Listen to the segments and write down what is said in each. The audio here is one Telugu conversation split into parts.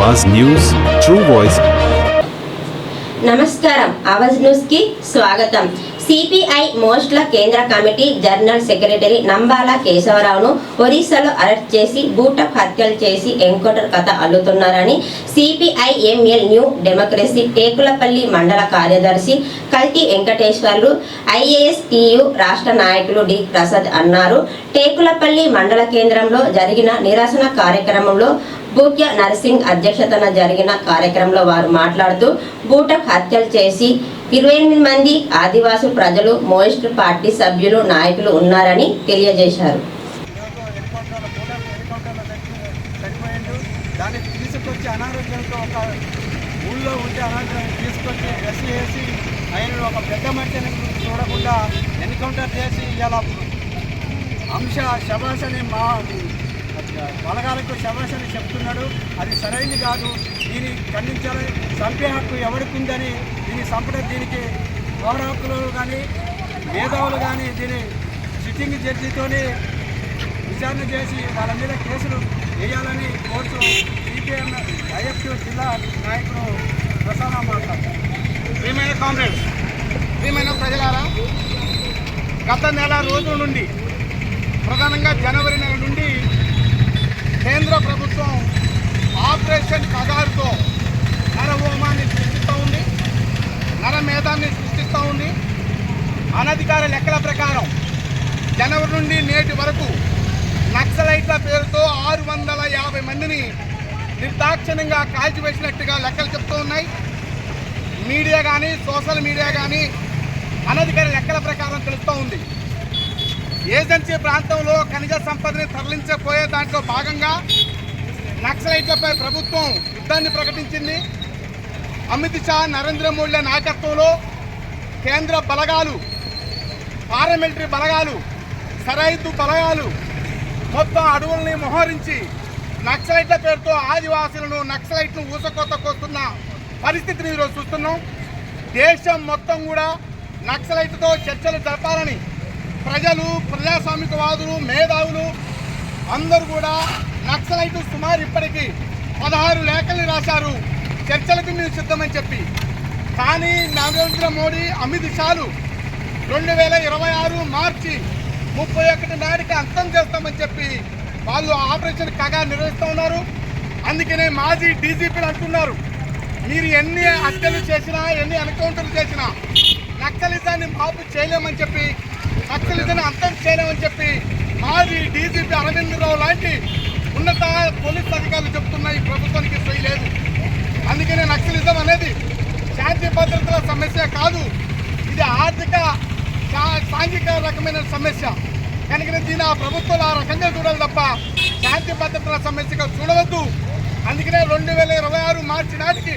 Awaaz news true voice. నమస్కారం. ఆవాజ్ న్యూస్కి స్వాగతం. సిపిఐ మోస్ట్ల కేంద్ర కమిటీ జనరల్ సెక్రటరీ నంబాల కేశవరావును ఒరిస్సాలో అరెస్ట్ చేసి బూటప్ హత్యలు చేసి ఎన్కౌంటర్ కథ అల్లుతున్నారని CPI ML new democracy Tekulapalli మండల కార్యదర్శి కల్కి వెంకటేశ్వర్లు ఐఏఎస్ రాష్ట్ర నాయకులు డి ప్రసాద్ అన్నారు. టేకులపల్లి మండల కేంద్రంలో జరిగిన నిరసన కార్యక్రమంలో బూక్య నర్సింగ్ అధ్యక్షతన జరిగిన కార్యక్రమంలో వారు మాట్లాడుతూ బూటక్ హత్యలు చేసి ఇరవై ఎనిమిది మంది ఆదివాసి ప్రజలు మోయిస్ట్ పార్టీ సభ్యులు నాయకులు ఉన్నారని తెలియజేశారు. తీసుకొచ్చి అనారోగ్యంతో ఒక ఊళ్ళో ఉంటే అనారోగ్యం తీసుకొచ్చి ఎస్సీ వేసి ఆయన ఒక పెద్ద మనిషిని చూడకుండా ఎన్కౌంటర్ చేసి ఇలా అంశ శబాష్ అని మా బలగాలకు సమస్యలు చెప్తున్నాడు. అది సరైనది కాదు. దీన్ని ఖండించాలి. చంపే హక్కు ఎవరికి ఉందని దీన్ని చంపడం దీనికి పౌర హక్కులు కానీ మేధావులు కానీ దీని సిట్టింగ్ జడ్జితోనే విచారణ చేసి వాళ్ళ మీద కేసులు వేయాలని కోర్టు సిపిఎం ఐఎఫ్టీ జిల్లా నాయకుడు ప్రసాద మాట్లాడతారు ప్రియమైన కామ్రేడ్స్ ప్రియమైన ప్రజలారా గత నెల రోజుల నుండి ప్రధానంగా జనవరి నెల నుండి కేంద్ర ప్రభుత్వం ఆపరేషన్ కగారుతో నరహోమాన్ని సృష్టిస్తూ ఉంది నరమేధాన్ని సృష్టిస్తూ ఉంది. అనధికార లెక్కల ప్రకారం జనవరి నుండి నేటి వరకు నక్సలైట్ల పేరుతో ఆరు వందల యాభై మందిని నిర్దాక్షిణ్యంగా కాల్చివేసినట్టుగా లెక్కలు చెప్తూ ఉన్నాయి. మీడియా కానీ సోషల్ మీడియా కానీ అనధికార లెక్కల ప్రకారం తెలుస్తూ ఉంది. ఏజెన్సీ ప్రాంతంలో ఖనిజ సంపదని తరలించబోయే దాంట్లో భాగంగా నక్సలైట్లపై ప్రభుత్వం యుద్ధాన్ని ప్రకటించింది. అమిత్ షా నరేంద్ర మోడీల నాయకత్వంలో కేంద్ర బలగాలు పారామిలిటరీ బలగాలు సరైతు బలగాలు మొత్తం అడవుల్ని మోహరించి నక్సలైట్ల పేరుతో ఆదివాసులను నక్సలైట్ను ఊసకొత్తకొస్తున్న పరిస్థితిని ఈరోజు చూస్తున్నాం. దేశం మొత్తం కూడా నక్సలైట్తో చర్చలు జరపాలని ప్రజలు ప్రజాస్వామికవాదులు మేధావులు అందరూ కూడా నక్సలైట్ సుమారు ఇప్పటికీ పదహారు లేఖలు రాశారు. చర్చలకు మేము సిద్ధమని చెప్పి. కానీ నరేంద్ర మోడీ అమిత్ షాలు రెండు వేల ఇరవై ఆరు మార్చి ముప్పై ఒకటి నాటికి అంతం చేస్తామని చెప్పి వాళ్ళు ఆపరేషన్ కగా నిర్వహిస్తూ ఉన్నారు. అందుకనే మాజీ డీజీపీలు అంటున్నారు. మీరు ఎన్ని హత్యలు చేసినా ఎన్ని ఎన్కౌంటర్లు చేసినా నక్సలిజాన్ని మాపు చేయలేమని చెప్పి నక్సలిజాన్ని అంతం చేయలేమని చెప్పి మాజీ డీజీపీ అరవింద్ రావు లాంటి ఉన్నత పోలీస్ అధికారులు చెప్తున్న ఈ ప్రభుత్వానికి సై లేదు. అందుకనే నక్సలిజం అనేది శాంతి భద్రతల సమస్య కాదు. ఇది ఆర్థిక సా- సాంఘిక రకమైన సమస్య. కనుక దీని ఆ ప్రభుత్వాలు ఆ రకంగా చూడాలి తప్ప శాంతి భద్రతల సమస్యగా చూడవద్దు. అందుకనే రెండు వేల ఇరవై ఆరు మార్చి నాటికి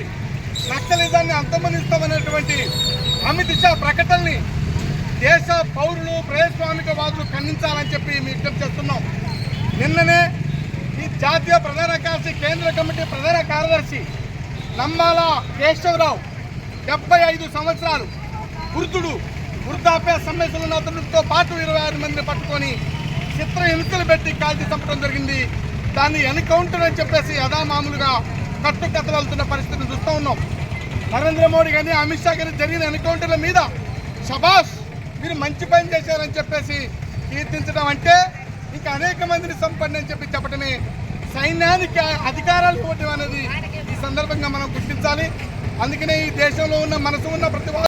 నక్సలిజాన్ని అంతమొందిస్తామనేటువంటి అమిత్ షా ప్రకటనని దేశ పౌరులు ప్రజాస్వామికవాదులు ఖండించాలని చెప్పి మేము విజ్ఞప్తి చేస్తున్నాం. నిన్ననే ఈ జాతీయ ప్రధాన కార్యదర్శి కేంద్ర కమిటీ ప్రధాన కార్యదర్శి నంబాల కేశవరావు డెబ్బై ఐదు సంవత్సరాలు వృద్ధుడు వృద్ధాప్య సమస్యలు ఉన్న అతనితో పాటు ఇరవై ఆరు మందిని పట్టుకొని చిత్ర హింసలు పెట్టి కాల్చి చంపడం జరిగింది. దాన్ని ఎన్కౌంటర్ అని చెప్పేసి యథామామూలుగా కట్టుకథలు వెళ్తున్న పరిస్థితిని చూస్తూ ఉన్నాం. నరేంద్ర మోడీ కానీ అమిత్ షా కానీ జరిగిన ఎన్కౌంటర్ల మీద షబాష్ మీరు మంచి పని చేశారని చెప్పేసి కీర్తించడం అంటే ఇంకా అనేక మందిని సంపండి అని చెప్పి చెప్పడమే. సైన్యానికి అధికారాలు ఇవ్వటం అనేది ఈ సందర్భంగా మనం గుర్తించాలి. అందుకనే ఈ దేశంలో ఉన్న మనసు ఉన్న ప్రతి